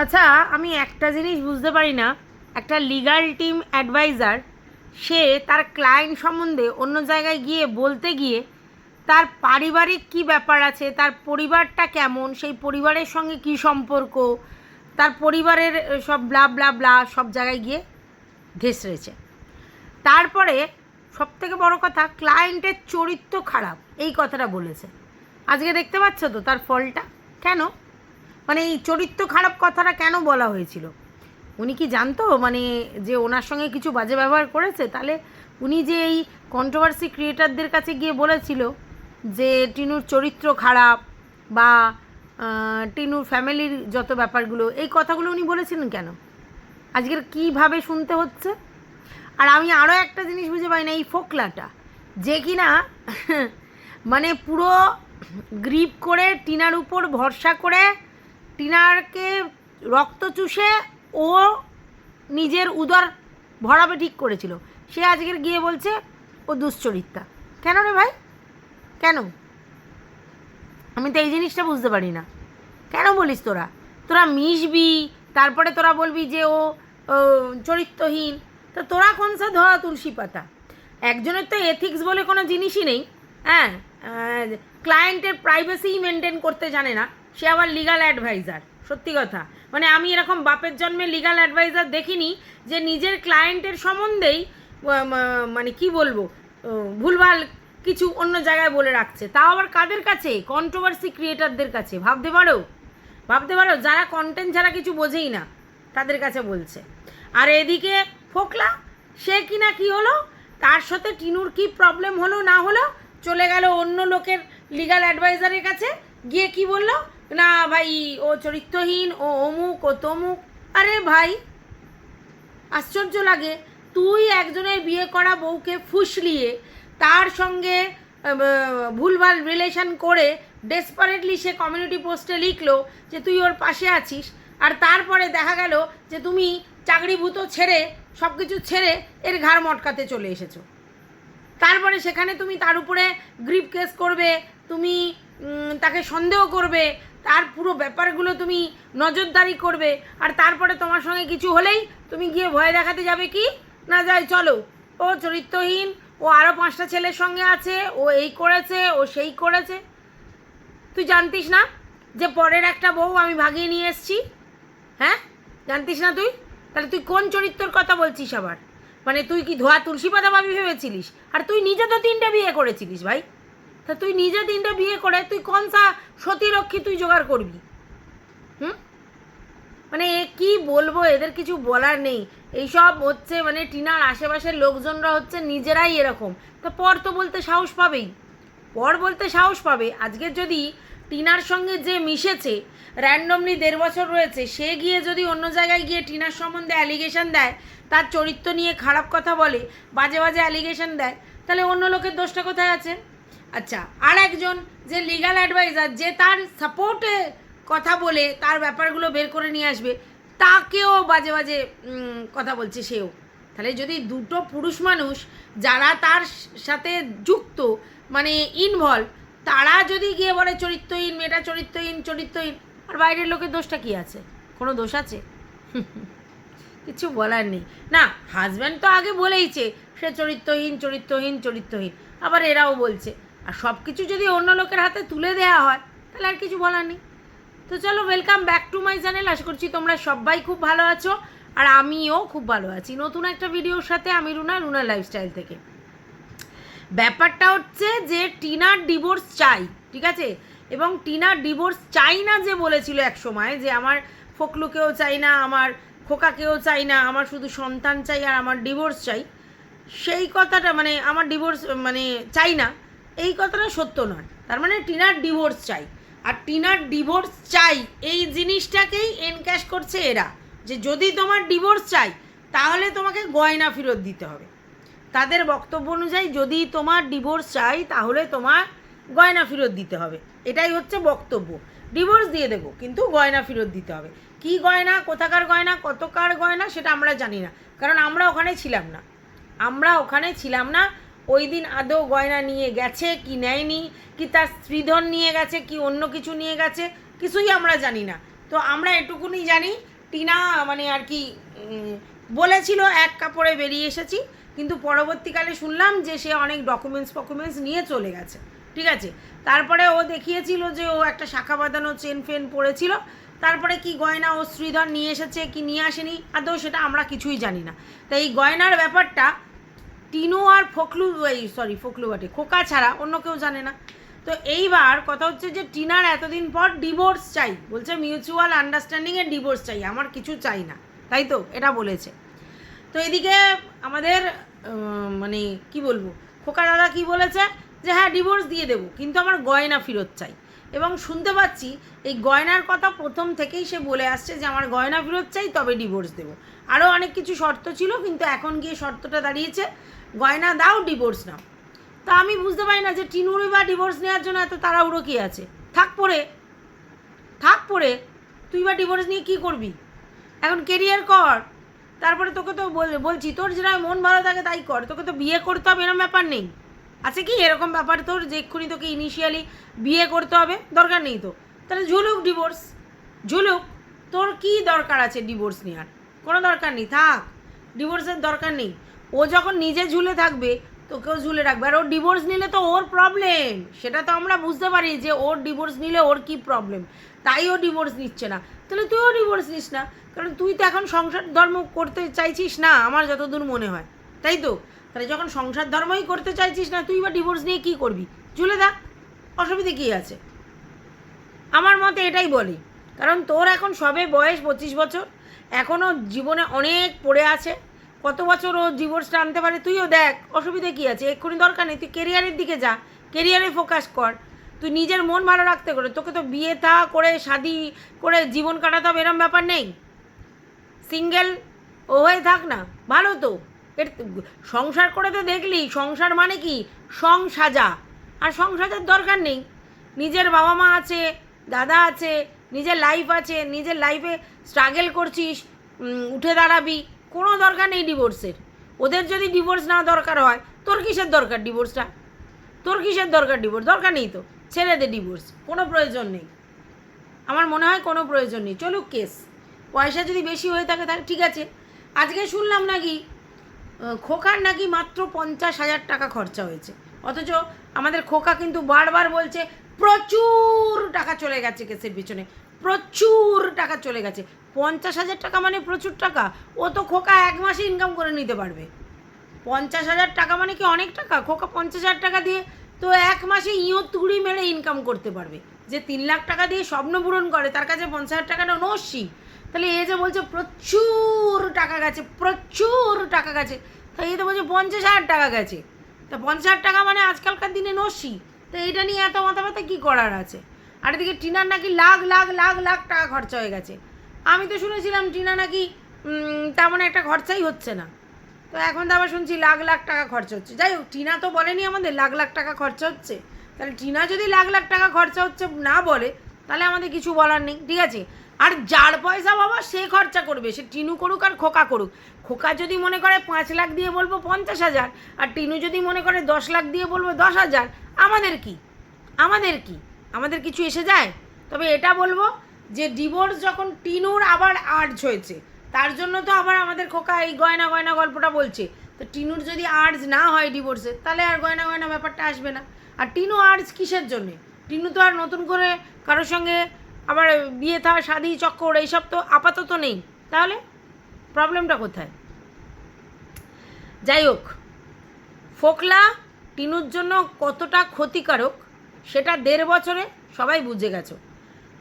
আচ্ছা আমি একটা জিনিস বুঝতে পারি না। একটা লিগ্যাল টিম অ্যাডভাইজার সে তার ক্লায়েন্ট সম্বন্ধে অন্য জায়গায় গিয়ে বলতে গিয়ে তার পারিবারিক কি ব্যাপার আছে, তার পরিবারটা কেমন, সেই পরিবারের সঙ্গে কি সম্পর্ক, তার পরিবারের সব ব্লা ব্লা ব্লা সব জায়গায় গিয়ে ঘেসড়েছে তারপরে সব থেকে বড় কথা ক্লায়েন্টের চরিত্র খারাপ, এই কথাটা বলেছে। আজকে দেখতে পাচ্ছ তো তার ফলটা? কেন? মানে এই চরিত্র খারাপ কথাটা কেন বলা হয়েছিল? উনি কি জানতো? মানে যে ওনার সঙ্গে কিছু বাজে ব্যবহার করেছে? তাহলে উনি যে এই কন্ট্রোভার্সি ক্রিয়েটারদের কাছে গিয়ে বলেছিল যে টিনুর চরিত্র খারাপ বা টিনুর ফ্যামিলির যত ব্যাপারগুলো, এই কথাগুলো উনি বলেছিলেন কেন? আজকের কীভাবে শুনতে হচ্ছে? আর আমি আরও একটা জিনিস বুঝে পাই না, এই ফোকলাটা। যে কিনা মানে পুরো গ্রিপ করে টিনার উপর ভরসা করে টিনারকে রক্ত চুষে ও নিজের উদর ভরাবে ঠিক করেছিল। সে আজকের গিয়ে বলছে, ও দুশ্চরিত্রা। কেন রে ভাই? কেন? আমি তো এই জিনিসটা বুঝতে পারি না। কেন বলিস তোরা? তোরা মিশবি, তারপরে তোরা বলবি যে ও চরিত্রহীন। তো তোরা কোন সা ধোয়া তুলসী পাতা? একজনের তো এথিক্স বলে কোনো জিনিসই নেই হ্যাঁ? ক্লায়েন্টের প্রাইভেসি মেনটেন করতে জানে না। সে আবার লিগাল অ্যাডভাইজার সত্যি কথা। মানে আমি এরকম বাপের জন্মে লিগাল অ্যাডভাইজার দেখিনি যে নিজের ক্লায়েন্টের সম্বন্ধেই মানে কি বলব ভুলভাল কিছু অন্য জায়গায় বলে রাখছে। তাও আবার কাদের কাছে? কন্ট্রোভার্সি ক্রিয়েটারদের কাছে। ভাবতে পারো? ভাবতে পারো? যারা কন্টেন্ট ছাড়া কিছু বোঝেই না, তাদের কাছে বলছে। আর এদিকে ফোকলা, সে কিনা কি হলো? তার সাথে টিনুর কি প্রবলেম হলো না হলো? চলে গেল অন্য লোকের লিগাল অ্যাডভাইজারের কাছে। গিয়ে কি বলল? না ভাই, ও চরিত্রহীন, ও অমুক, ও তমুক। আরে ভাই, আশ্চর্য লাগে, তুই একজনের বিয়ে করা বউকে ফুসলিয়ে তার সঙ্গে ভুলভাল রিলেশন করে ডেসপারেটলি সে কমিউনিটি পোস্টে লিখলো যে তুই ওর পাশে আছিস। আর তারপরে দেখা গেল যে তুমি চাকরিভূত ছেড়ে সব কিছু ছেড়ে এর ঘাড় মটকাতে চলে এসেছ। তারপরে সেখানে তুমি তার উপরে গ্রিপ কেস করবে, তুমি তাকে সন্দেহ করবে তার পুরো ব্যাপারগুলো তুমি নজরদারি করবে, আর তারপরে তোমার সঙ্গে কিছু হলেই তুমি গিয়ে ভয় দেখাতে যাবে কি? না যাই চলো। ও চরিত্রহীন, ও আরও পাঁচটা ছেলের সঙ্গে আছে, ও এই করেছে, ও সেই করেছে। তুই জানতিস না যে পরের একটা বউ আমি ভাগিয়ে নিয়ে এসেছি? হ্যাঁ? জানতিস না তুই? তাহলে তুই কোন চরিত্রর কথা বলছিস আবার? মানে তুই কি ধোয়া তুলসী পাতা ভাবি ভেবেছিলিস? আর তুই নিজে তো তিনটে বিয়ে করেছিলিস ভাই। তা তুই নিজে তিনটে বিয়ে করে তুই কোন সা সতীরক্ষী তুই জোগাড় করবি? হুম? মানে এ কি বলব, এদের কিছু বলার নেই। এইসব হচ্ছে মানে টিনার আশেপাশের লোকজনরা হচ্ছে নিজেরাই এরকম। তা পর তো বলতে সাহস পাবেই। পর বলতে সাহস পাবে। আজকে যদি টিনার সঙ্গে যে মিশেছে র্যান্ডমলি দেড় বছর রয়েছে, সে গিয়ে যদি অন্য জায়গায় গিয়ে টিনার সম্বন্ধে অ্যালিগেশন দেয়, তার চরিত্র নিয়ে খারাপ কথা বলে, বাজে বাজে অ্যালিগেশন দেয়, তাহলে অন্য লোকের দোষটা কোথায় আছে? আচ্ছা আর একজন যে লিগাল অ্যাডভাইজার যে তার সাপোর্টে কথা বলে তার ব্যাপারগুলো বের করে নিয়ে আসবে, তাকেও বাজে বাজে কথা বলছে সেও। তাহলে যদি দুটো পুরুষ মানুষ যারা তার সাথে যুক্ত মানে ইনভলভ তারা যদি গিয়ে বলে চরিত্রহীন, মেয়েটা চরিত্রহীন চরিত্রহীন, আর বাইরের লোকের দোষটা কি আছে? কোনো দোষ আছে? কিছু বলার নেই। না হাজব্যান্ড তো আগে বলেইছে, সে চরিত্রহীন চরিত্রহীন চরিত্রহীন। আবার এরাও বলছে। আর সব কিছু যদি অন্য লোকের হাতে তুলে দেওয়া হয়, তাহলে আর কিছু বলার নেই। তো চলো welcome back to my channel আশা করছি তোমরা সবাই খুব ভালো আছো, আর আমিও খুব ভালো আছি। নতুন একটা ভিডিওর সাথে আমি রুনা রুনা লাইফস্টাইল থেকে। ব্যাপারটা হচ্ছে যে টিনার ডিভোর্স চাই, ঠিক আছে? এবং টিনার ডিভোর্স চাই না যে বলেছিল এক সময় যে আমার ফকলুকেও চাই না, আমার খোকাকেও চাই না, আমার শুধু সন্তান চাই আর আমার ডিভোর্স চাই। সেই কথাটা মানে আমার ডিভোর্স মানে চাই না। এই কথাটা সত্য নয়। তার মানে টিনার ডিভোর্স চাই। আর টিনার ডিভোর্স চাই, এই জিনিসটাকেই এনক্যাশ করছে এরা। যে যদি তোমার ডিভোর্স চাই, তাহলে তোমাকে গয়না ফেরত দিতে হবে। তাদের বক্তব্য অনুযায়ী যদি তোমার ডিভোর্স চাই, তাহলে তোমার গয়না ফেরত দিতে হবে। এটাই হচ্ছে বক্তব্য। ডিভোর্স দিয়ে দেবো, কিন্তু গয়না ফেরত দিতে হবে। কি গয়না, কোথাকার গয়না, কতকার গয়না, সেটা আমরা জানি না। কারণ আমরা ওখানে ছিলাম না। আমরা ওখানে ছিলাম না ওই দিন আদৌ গয়না নিয়ে গেছে কি নেয়নি? কি তার স্ত্রীধন নিয়ে গেছে, কি অন্য কিছু নিয়ে গেছে? কিছুই আমরা জানি না। তো আমরা এটুকুনি জানি। টিনা মানে আর কি বলেছিল এক কাপড়ে বেরিয়ে এসেছি। কিন্তু পরবর্তীকালে শুনলাম যে সে অনেক ডকুমেন্টস ফকুমেন্টস নিয়ে চলে গেছে। ঠিক আছে? তারপরে ও দেখিয়েছিল যে ও একটা শাখা বাঁধানো চেন ফেন পড়েছিল। তারপরে কি গয়না ও শ্রীধর নিয়ে এসেছে, কি নিয়ে আসেনি? আদৌ সেটা আমরা কিছুই জানি না। তাই এই গয়নার ব্যাপারটা টিনু আর ফকলু, এই সরি ফকলু বাটে, খোকা ছাড়া, অন্য কেউ জানে না। তো এইবার কথা হচ্ছে যে টিনার এতদিন পর ডিভোর্স চাই, বলছে মিউচুয়াল আন্ডারস্ট্যান্ডিংয়ে ডিভোর্স চাই, আমার কিছু চাই না, তাই তো? এটা বলেছে। তো এদিকে আমাদের মানে কি বলব, খোকা দাদা কি বলেছে? যে হ্যাঁ ডিভোর্স দিয়ে দেবো, কিন্তু আমার গয়না ফেরত চাই। এবং শুনতে পাচ্ছি, এই গয়নার কথা প্রথম থেকেই সে বলে আসছে যে আমার গয়না ফেরত চাই, তবে ডিভোর্স দেবো। আরও অনেক কিছু শর্ত ছিল, কিন্তু এখন গিয়ে শর্তটা দাঁড়িয়েছে। গয়না, দাও ডিভোর্স নাও। তা আমি বুঝতে পারি না যে টিনুরই বা ডিভোর্স নেওয়ার জন্য এত তাড়াহুড়ো কী আছে। থাক পড়ে থাক পড়ে তুই বা ডিভোর্স নিয়ে কী করবি? এখন কেরিয়ার কর। তারপরে তোকে তো বল- বলছি, তোর যেটা মন ভালো থাকে তাই কর। তোকে তো বিয়ে করতে হবে, এরকম ব্যাপার নেই। আছে কি এরকম ব্যাপার তোর যে এক্ষুনি তোকে ইনিশিয়ালি বিয়ে করতে হবে? দরকার নেই তো। তাহলে ঝুলুক ডিভোর্স ঝুলুক। তোর কি দরকার আছে ডিভোর্স নেওয়ার কোনো দরকার নেই, থাক। ডিভোর্সের দরকার নেই। ও যখন নিজে ঝুলে থাকবে তোকেও ঝুলে রাখবে। আর ওর ডিভোর্স নিলে তো ওর প্রবলেম সেটা তো আমরা বুঝতে পারি যে ওর ডিভোর্স নিলে ওর কি প্রবলেম তাই ও ডিভোর্স নিচ্ছে না। তাহলে তুইও ডিভোর্স নিস না। কারণ তুই তো এখন সংসার ধর্ম করতে চাইছিস না, আমার যতদূর মনে হয়। তাই তো? তাহলে যখন সংসার ধর্মই করতে চাইছিস না, তুই বা ডিভোর্স নিয়ে কি করবি? ঝুলে থাক, অসুবিধে কী আছে? আমার মতে এটাই বলি। কারণ তোর এখন সবে বয়স পঁচিশ বছর। এখনও জীবনে অনেক পড়ে আছে। কত বছর ও ডিভোর্সটা আনতে পারে তুইও দেখ, অসুবিধে কী আছে? এক্ষুনি দরকার নেই, তুই কেরিয়ারের দিকে যা কেরিয়ারে ফোকাস কর। তুই নিজের মন ভালো রাখতে করে তোকে তো বিয়ে থা করে শাদি করে জীবন কাটাতে হবে, এরম ব্যাপার নেই। সিঙ্গেল ও হয়ে থাক না, ভালো তো। এর সংসার করে তো দেখলি, সংসার মানে কি? সং সাজা আর সং সাজার দরকার নেই। নিজের বাবা মা আছে, দাদা আছে, নিজের লাইফ আছে, নিজের লাইফে স্ট্রাগেল করছিস উঠে দাঁড়াবি। কোনো দরকার নেই ডিভোর্সের ওদের যদি ডিভোর্স না দরকার হয়, তোর কিসের দরকার ডিভোর্সটা তোর কিসের দরকার ডিভোর্স দরকার নেই তো। ছেড়ে দে ডিভোর্স কোনো প্রয়োজন নেই। আমার মনে হয় কোনো প্রয়োজন নেই। চলুক কেস। পয়সা যদি বেশি হয়ে থাকে তাহলে ঠিক আছে। আজকে শুনলাম নাকি খোকার নাকি মাত্র পঞ্চাশ হাজার টাকা খরচা হয়েছে। অথচ আমাদের খোকা কিন্তু বারবার বলছে, প্রচুর টাকা চলে গেছে কেসের পিছনে। প্রচুর টাকা চলে গেছে। পঞ্চাশ হাজার টাকা মানে প্রচুর টাকা। ও তো খোকা এক মাসে ইনকাম করে নিতে পারবে। পঞ্চাশ হাজার টাকা মানে কি অনেক টাকা? খোকা পঞ্চাশ হাজার টাকা দিয়ে তো এক মাসে ইঁয়ো তুড়ি মেরে ইনকাম করতে পারবে। যে তিন লাখ টাকা দিয়ে স্বপ্ন পূরণ করে, তার কাছে পঞ্চাশ হাজার টাকাটা নস্যি। তাহলে এ যে বলছে প্রচুর টাকা গেছে, প্রচুর টাকা গেছে। তাই এ তো বলছে পঞ্চাশ হাজার টাকা গেছে। তা পঞ্চাশ হাজার টাকা মানে আজকালকার দিনে নস্যি। তো এটা নিয়ে এত মাথা ব্যথা কী করার আছে? আর এদিকে টিনার নাকি লাখ লাখ লাখ লাখ টাকা খরচা হয়ে গেছে। আমি তো শুনেছিলাম টিনা নাকি তেমন একটা খরচাই হচ্ছে না। তো এখন তো আবার শুনছি লাখ লাখ টাকা খরচা হচ্ছে। যাই হোক, টিনা তো বলেনি আমাদের লাখ লাখ টাকা খরচা হচ্ছে। তাহলে টিনা যদি লাখ লাখ টাকা খরচা হচ্ছে না বলে, তাহলে আমাদের কিছু বলার নেই, ঠিক আছে? আর যার পয়সা বাবা, সে খরচা করবে। সে টিনু করুক আর খোকা করুক। খোকা যদি মনে করে পাঁচ লাখ দিয়ে বলব পঞ্চাশ হাজার, আর টিনু যদি মনে করে দশ লাখ দিয়ে বলব দশ হাজার, আমাদের কি? আমাদের কি? আমাদের কিছু এসে যায়? তবে এটা বলব যে ডিভোর্স যখন টিনুর আবার আর্জ হয়েছে, তার জন্য তো আবার আমাদের খোকা এই গয়না গয়না গল্পটা বলছে। তো টিনুর যদি আর্জ না হয় ডিভোর্সে তাহলে আর গয়না গয়না ব্যাপারটা আসবে না। আর টিনু আর্জ কিসের জন্যে? টিনু তো আর নতুন করে কারোর সঙ্গে আবার বিয়ে থা, শাদি, চক্কর, এইসব তো আপাতত নেই। তাহলে প্রবলেমটা কোথায়? যাই হোক, ফোকলা টিনুর জন্য কতটা ক্ষতিকারক সেটা দেড় বছরে সবাই বুঝে গেছো।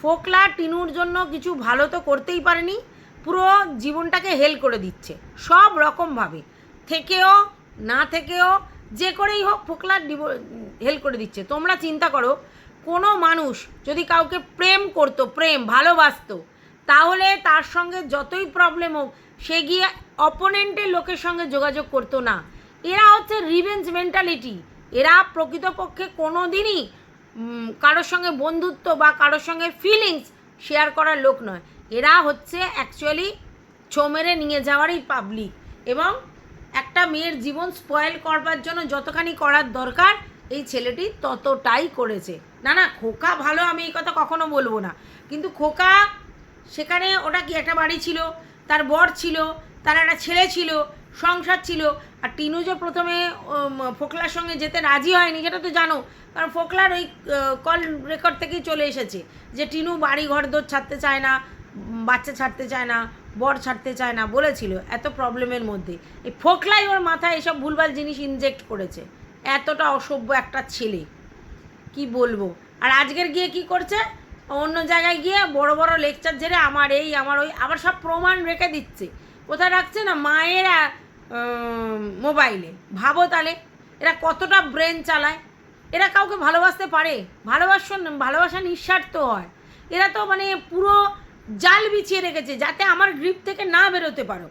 ফোকলা টিনুর জন্য কিছু ভালো তো করতেই পারেনি, পুরো জীবনটাকে হেল করে দিচ্ছে, সব রকমভাবে। থেকেও, না থেকেও, যে করেই হোক ফোকলা হেল করে দিচ্ছে। তোমরা চিন্তা করো, কোনো মানুষ যদি কাউকে প্রেম করতো, প্রেম, ভালোবাসতো, তাহলে তার সঙ্গে যতই প্রবলেম হোক, সে গিয়ে অপোনেন্টের লোকের সঙ্গে যোগাযোগ করতো না। এরা হচ্ছে রিভেঞ্জ মেন্টালিটি এরা প্রকৃতপক্ষে কোনো দিনই কারোর সঙ্গে বন্ধুত্ব বা কারোর সঙ্গে ফিলিংস শেয়ার করার লোক নয়। এরা হচ্ছে অ্যাকচুয়ালি ছো মেরে নিয়ে যাওয়ারই পাবলিক এবং একটা মেয়ের জীবন স্পয়েল করবার জন্য যতখানি করার দরকার, এই ছেলেটি ততটাই করেছে। না না, খোকা ভালো আমি এই কথা কখনো বলব না। কিন্তু খোকা সেখানে ওটা কি একটা বাড়ি ছিল, তার বর ছিল, তার একটা ছেলে ছিল সংসার ছিল। আর টিনু যে প্রথমে ফোকলার সঙ্গে যেতে রাজি হয়নি, সেটা তো জানো। কারণ ফোকলার ওই কল রেকর্ড থেকেই চলে এসেছে যে টিনু বাড়ি ঘর দোর ছাড়তে চায় না বাচ্চা ছাড়তে চায় না, বর ছাড়তে চায় না বলেছিল এত প্রবলেমের মধ্যে। এই ফোকলাই ওর মাথায় এসব ভুলভাল জিনিস ইনজেক্ট করেছে। এতটা অসভ্য একটা ছেলে। কি বলব? আর আজকের গিয়ে কি করছে? অন্য জায়গায় গিয়ে বড় বড় লেকচার ঝেড়ে আমার এই, আমার ওই আবার সব প্রমাণ রেখে দিচ্ছে। কোথায় রাখছে না মায়ের মোবাইলে ভাবো তাহলে, এরা কতটা ব্রেন চালায়? এরা কাউকে ভালোবাসতে পারে? ভালোবাসন ভালোবাসা নিঃস্বার্থ হয়। এরা তো মানে পুরো জাল বিছিয়ে রেখেছে, যাতে আমার গ্রিপ থেকে না বেরোতে পারো।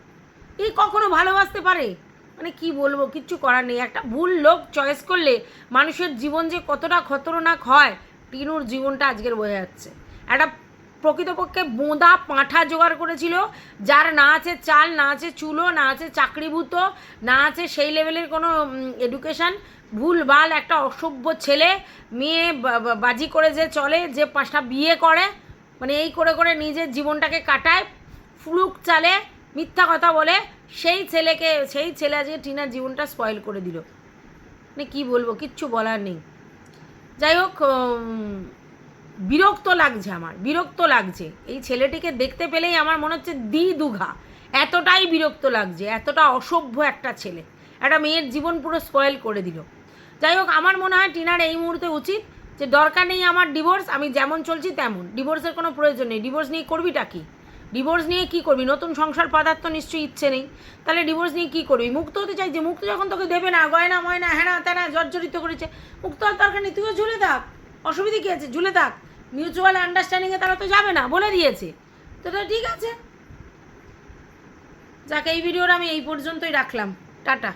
এই কখনো ভালোবাসতে পারে? মানে কি বলব, কিচ্ছু করার নেই। একটা ভুল লোক চয়েস করলে মানুষের জীবন যে কতটা খতরনাক হয়, টিনুর জীবনটা আজকের বোঝা যাচ্ছে। একটা প্রকৃতপক্ষে বোঁদা পাঁঠা জোগাড় করেছিল। যার না আছে চাল, না আছে চুলো, না আছে চাকরিভূত, না আছে সেই লেভেলের কোনো এডুকেশান ভুলভাল একটা অসভ্য ছেলে, মেয়ে বাজি করে যে চলে, যে পাঁচটা বিয়ে করে মানে এই করে করে নিজের জীবনটাকে কাটায় ফ্লুক চালে, মিথ্যা কথা বলে, সেই ছেলেকে, সেই ছেলে আজকে টিনার জীবনটা স্পয়েল করে দিল। মানে কী বলব, কিচ্ছু বলার নেই। যাই হোক বিরক্ত লাগছে আমার, বিরক্ত লাগছে। এই ছেলেটিকে দেখতে পেলেই আমার মনে হচ্ছে দি দুঘা এতটাই বিরক্ত লাগছে, এতটা অসভ্য একটা ছেলে। একটা মেয়ের জীবন পুরো স্পয়েল করে দিল। যাই হোক, আমার মনে হয় টিনার এই মুহূর্তে উচিত যে দরকার নেই আমার ডিভোর্স আমি যেমন চলছি তেমন। ডিভোর্সের কোনো প্রয়োজন নেই। ডিভোর্স নিয়ে করবিটা কি? ডিভোর্স নিয়ে কি করবি? নতুন সংসার পদার্থ নিশ্চয়ই ইচ্ছে নেই। তাহলে ডিভোর্স নিয়ে কি করবি? মুক্ত হতে চাইছে মুক্ত যখন তোকে দেবে না, গয়না, ময়না হ্যানা ত্যানা জর্জরিত করেছে, মুক্ত হওয়ার দরকার নেই। তুইও ঝুলে থাক। অসুবিধা কী আছে? ঝুলে থাক। মিউচুয়াল আন্ডারস্ট্যান্ডিংয়ে তারা তো যাবে না, বলে দিয়েছে। তো তো ঠিক আছে। যাকে, এই ভিডিওটা আমি এই পর্যন্তই রাখলাম। টাটা।